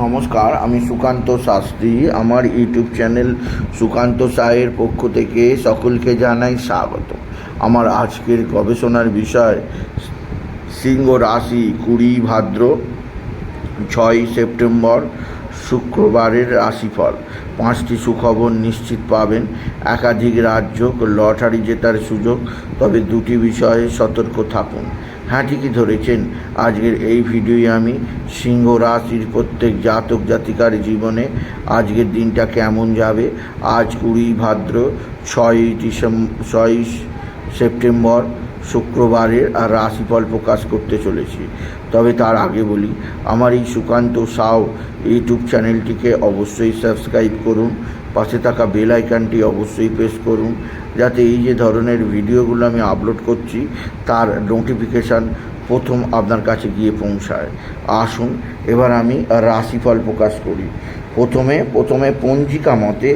নমস্কার, আমি সুকান্ত শাস্ত্রী। আমার ইউটিউব চ্যানেল সুকান্ত সায়ের পক্ষ থেকে সকলকে জানাই স্বাগত। আমার আজকের গবেষণার বিষয় সিংহ রাশি কুড়ি ভাদ্র, ছয় সেপ্টেম্বর, শুক্রবারের রাশিফল। পাঁচটি সুখবর নিশ্চিত পাবেন। একাধিক রাজ্য লটারি জেতার সুযোগ, তবে দুটি বিষয়ে সতর্ক থাকুন। ঠিকই ধরেছেন? আজকের এই ভিডিওয়ে আমি সিংহ রাশির প্রত্যেক জাতক জাতিকার জীবনে আজকের দিনটা কেমন যাবে? আজ কুড়ি ভাদ্র ছয়ই ডিসেম্বর ছয়ই সেপ্টেম্বর শুক্রবারের আর রাশিফল প্রকাশ করতে চলেছি। তবে তার আগে বলি, আমার এই সুকান্ত সাও ইউটিউব চ্যানেলটিকে অবশ্যই সাবস্ক্রাইব করুন। পাশে থাকা বেল আইকনটি অবশ্যই প্রেস করুন, যাতে এই যে ধরনের ভিডিওগুলো আমি আপলোড করছি, তার নোটিফিকেশান প্রথম আপনার কাছে গিয়ে পৌঁছায়। আসুন, এবার আমি রাশিফল প্রকাশ করি। প্রথমে প্রথমে পঞ্জিকা মতে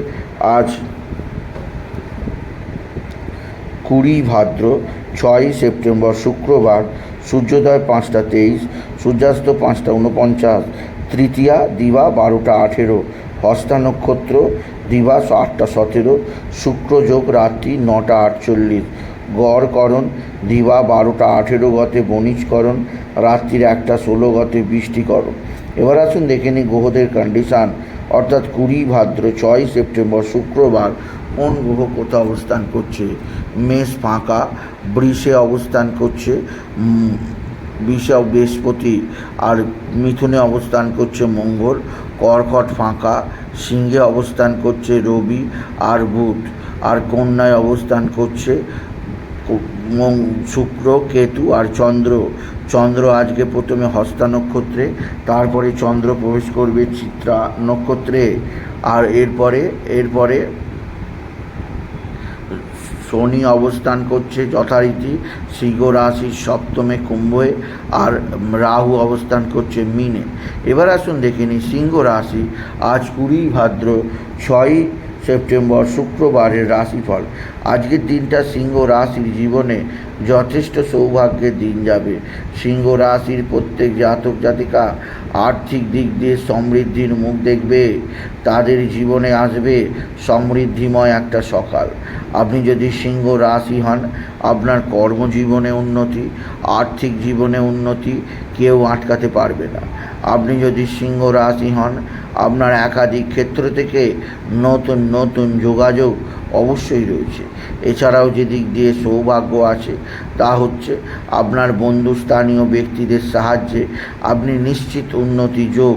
আজ কুড়ি ভাদ্র ছয়ই সেপ্টেম্বর শুক্রবার, সূর্যোদয় পাঁচটা তেইশ, সূর্যাস্ত পাঁচটা উনপঞ্চাশ তৃতীয়া দিবা বারোটা আঠেরো হস্তা নক্ষত্র দিবা আটটা সতেরো শুক্রযোগ রাত্রি নটা আটচল্লিশ। গড়করণ দিবা বারোটা আঠেরো গতে বণিজকরণ, রাত্রির একটা ষোলো গতে বৃষ্টিকরণ। এবার আসুন দেখে নিই গ্রহদের কন্ডিশান অর্থাৎ কুড়ি ভাদ্র ছয় সেপ্টেম্বর শুক্রবার কোন গ্রহ কোথাও অবস্থান করছে? মেষ ফাঁকা, বৃষে অবস্থান করছে উম, বিষে বৃহস্পতি আর মিথুনে অবস্থান করছে মঙ্গল কর্কট ফাঁকা সিংহে অবস্থান করছে রবি আর বুধ আর কন্যায় অবস্থান করছে শুক্র কেতু আর চন্দ্র। চন্দ্র আজকে প্রথমে হস্তা নক্ষত্রে তারপরে চন্দ্র প্রবেশ করবে চিত্রা নক্ষত্রে। আর এরপরে এরপরে শনি অবস্থান করছে যথারীতি সিংহ রাশির সপ্তমে কুম্ভে আর রাহু অবস্থান করছে মিনে। এবার আসুন দেখে নিই সিংহ রাশি আজ কুড়ি ভাদ্র ছয়ই সেপ্টেম্বর, শুক্রবারের রাশিফল। আজকের দিনটা সিংহ রাশির জীবনে যথেষ্ট সৌভাগ্যের দিন যাবে। সিংহ রাশির প্রত্যেক জাতক জাতিকা আর্থিক দিক দিয়ে সমৃদ্ধির মুখ দেখবে। তাদের জীবনে আসবে সমৃদ্ধিময় একটা সকাল। আপনি যদি সিংহ রাশি হন, আপনার কর্মজীবনে উন্নতি, আর্থিক জীবনে উন্নতি কেউ আটকাতে পারবে না। আপনি যদি সিংহ রাশি হন, আপনার একাধিক ক্ষেত্র থেকে নতুন নতুন যোগাযোগ অবশ্যই রয়েছে। এছাড়াও যে দিক দিয়ে সৌভাগ্য আছে, তা হচ্ছে আপনার বন্ধুস্থানীয় ব্যক্তিদের সাহায্যে আপনি নিশ্চিত উন্নতি যোগ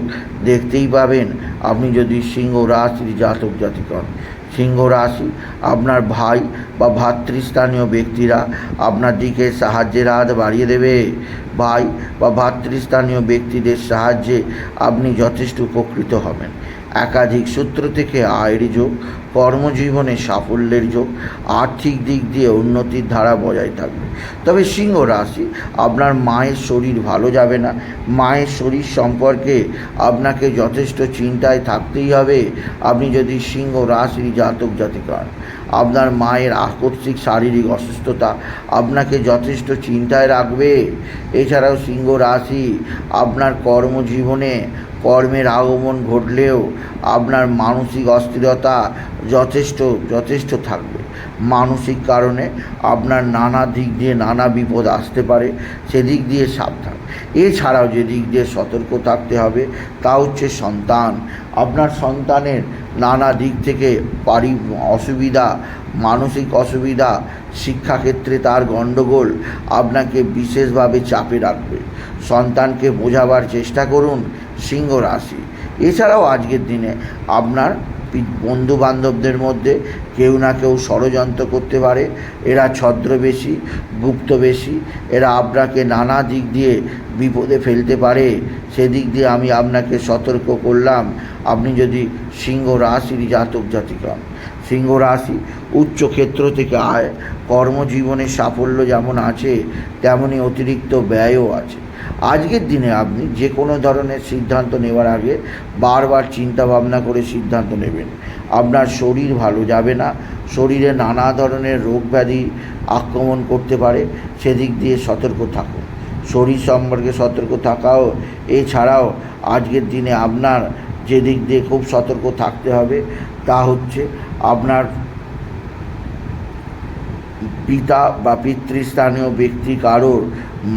দেখতেই পাবেন। আপনি যদি সিংহ রাশির জাতক জাতিক হন, সিংহ রাশি আপনার ভাই বা ভাতৃস্থানীয় ব্যক্তিরা আপনার দিকে সাহায্যের হাত বাড়িয়ে দেবে। ভাই বা ভাতৃস্থানীয় ব্যক্তিদের সাহায্যে আপনি যথেষ্ট উপকৃত হবেন। একাধিক সূত্র থেকে আয়ের যোগ, কর্মজীবনে সাফল্যের যোগ, আর্থিক দিক দিয়ে উন্নতির ধারা বজায় থাকবে। তবে সিংহ রাশি, আপনার মায়ের শরীর ভালো যাবে না। মায়ের শরীর সম্পর্কে আপনাকে যথেষ্ট চিন্তায় থাকতেই হবে। আপনি যদি সিংহ রাশির জাতক জাতিকা হন আপনার মায়ের আকস্মিক শারীরিক অসুস্থতা আপনাকে যথেষ্ট চিন্তায় রাখবে। এছাড়াও সিংহ রাশি আপনার কর্মজীবনে কর্মের আগমন ঘটলেও আপনার মানসিক অস্থিরতা যথেষ্ট যথেষ্ট থাকবে। মানসিক কারণে আপনার নানা দিক দিয়ে নানা বিপদ আসতে পারে, সেদিক দিয়ে সাবধান। এছাড়াও যে দিক দিয়ে সতর্ক থাকতে হবে, তা হচ্ছে সন্তান। আপনার সন্তানের নানা দিক থেকে পারি, অসুবিধা, মানসিক অসুবিধা, শিক্ষাক্ষেত্রে তার গণ্ডগোল আপনাকে বিশেষভাবে চাপে রাখবে। সন্তানকে বোঝাবার চেষ্টা করুন সিংহ রাশি। এছাড়াও আজকের দিনে আপনার বন্ধু বান্ধবদের মধ্যে কেউ না কেউ ষড়যন্ত্র করতে পারে। এরা ছদ্রবেশী গুপ্তবেশী, এরা আপনাকে নানা দিক দিয়ে বিপদে ফেলতে পারে। সেদিক দিয়ে আমি আপনাকে সতর্ক করলাম, আপনি যদি সিংহ রাশির জাতক জাতিক সিংহ রাশি উচ্চ ক্ষেত্র থেকে আয়, কর্মজীবনে সাফল্য যেমন আছে তেমনই অতিরিক্ত ব্যয়ও আছে। আজকের দিনে আপনি যে কোনো ধরনের সিদ্ধান্ত নেওয়ার আগে বারবার চিন্তা ভাবনা করে সিদ্ধান্ত নেবেন। আপনার শরীর ভালো যাবে না, শরীরে নানা ধরনের রোগ ব্যাধি আক্রমণ করতে পারে, সেদিক দিয়ে সতর্ক থাকুন। শরীর সম্পর্কে সতর্ক থাকাও, এছাড়াও আজকের দিনে আপনার যে দিক দিয়ে খুব সতর্ক থাকতে হবে, তা হচ্ছে আপনার পিতা বা পিতৃস্থানীয় ব্যক্তি কারোর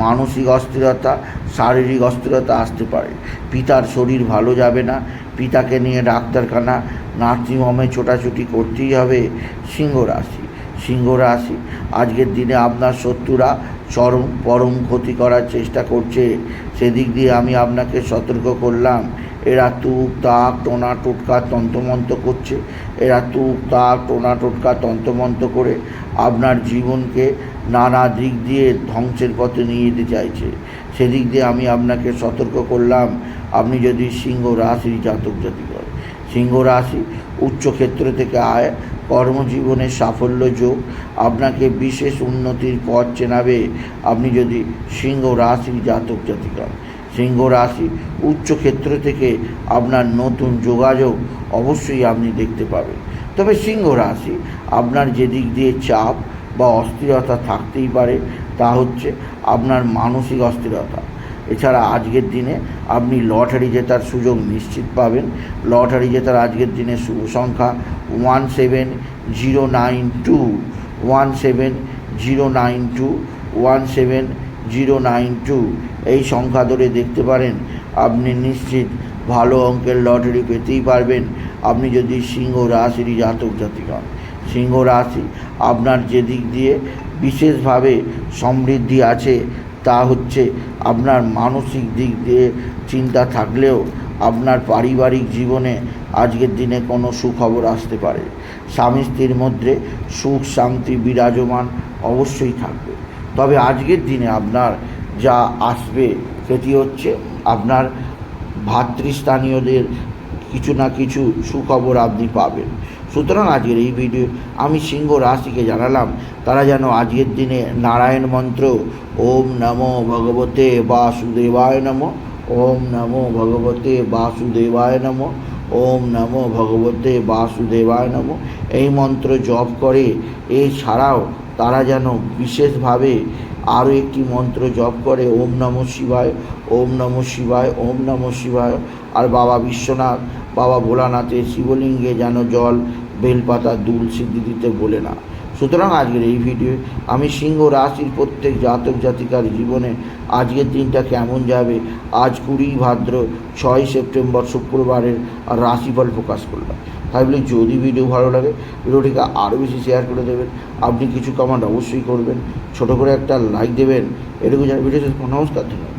মানসিক অস্থিরতা, শারীরিক অস্থিরতা আসতে পারে। পিতার শরীর ভালো যাবে না, পিতাকে নিয়ে ডাক্তারখানা, নার্সিংহোমে ছোটাছুটি করতেই হবে সিংহ রাশি। সিংহ রাশি, আজকের দিনে আপনার শত্রুরা চরম, পরম ক্ষতি করার চেষ্টা করছে। সেদিক দিয়ে আমি আপনাকে সতর্ক করলাম। এরা তুক তাক টোনা, টোটকা, তন্ত্রমন্ত্র করছে। এরা তুক তাক টোনা, টোটকা, তন্ত্রমন্ত্র করে আপনার জীবনকে নানা দিক দিয়ে ধ্বংসের পথে নিয়ে যেতে চাইছে। সেদিক দিয়ে আমি আপনাকে সতর্ক করলাম, আপনি যদি সিংহ রাশির জাতক জাতিকর। সিংহ রাশি উচ্চক্ষেত্র থেকে আয়, কর্মজীবনে সাফল্য যোগ, আপনাকে বিশেষ উন্নতির পথ চেনাবে আপনি যদি সিংহ রাশির জাতক জাতিকর। সিংহ রাশি উচ্চক্ষেত্র থেকে আপনার নতুন যোগাযোগ অবশ্যই আপনি দেখতে পাবেন। তবে সিংহ রাশি আপনার যেদিক দিয়ে চাপ বা অস্থিরতা থাকতেই পারে, তা হচ্ছে আপনার মানসিক অস্থিরতা। এছাড়া আজকের দিনে আপনি লটারি জেতার সুযোগ নিশ্চিত পাবেন। লটারি জেতার আজকের দিনে শুভ সংখ্যা one seven zero nine two one seven zero nine two one seven zero nine two. এই সংখ্যা ধরে দেখতে পারেন, আপনি নিশ্চিত ভালো অঙ্কের লটারি পেতেই পারবেন। আপনি যদি সিংহ রাশির জাতক জাতিক হন, সিংহ রাশি আপনার যে দিক দিয়ে বিশেষভাবে সমৃদ্ধি আছে, তা হচ্ছে আপনার মানসিক দিক দিয়ে চিন্তা থাকলেও আপনার পারিবারিক জীবনে আজকের দিনে কোনো সুখবর আসতে পারে। স্বামী স্ত্রীর মধ্যে সুখ শান্তি বিরাজমান অবশ্যই থাকবে। তবে আজকের দিনে আপনার যা আসবে সেটি হচ্ছে আপনার ভাতৃস্থানীয়দের কিছু না কিছু সুখবর আপনি পাবেন। সুতরাং আজকের এই ভিডিও আমি সিংহ রাশিকে জানালাম, তারা যেন আজকের দিনে নারায়ণ মন্ত্র, ওম নমো ভগবতে বাসুদেবায় নমো, ওম নমো ভগবতে বাসুদেবায় নমো, ওম নমো ভগবতে বাসুদেবায় নমো। এই মন্ত্র জপ করে, এছাড়াও তারা যেন বিশেষভাবে আরও একটি মন্ত্র জপ করে, ওম নমঃ শিবায়, ওম নমঃ শিবায়, ওম নমঃ শিবায়। আর বাবা বিশ্বনাথ, বাবা ভোলানাথের শিবলিঙ্গে যেন জল, বেলপাতা, দুল সিদ্ধি দিতে বলে না। সুতরাং আজকের এই ভিডিও আমি সিংহ রাশির প্রত্যেক জাতক জাতিকার জীবনে আজকের দিনটা কেমন যাবে, আজ কুড়ি ভাদ্র ছয় সেপ্টেম্বর, শুক্রবারের রাশিফল প্রকাশ করলাম। তাই বলে যদি ভিডিও ভালো লাগে, ভিডিওটিকে আরও বেশি শেয়ার করে দেবেন। আপনি কিছু কমান্ড অবশ্যই করবেন। ছোটো করে একটা লাইক দেবেন। এটুকু জানি ভিডিও শেষ। নমস্কার, ধন্যবাদ।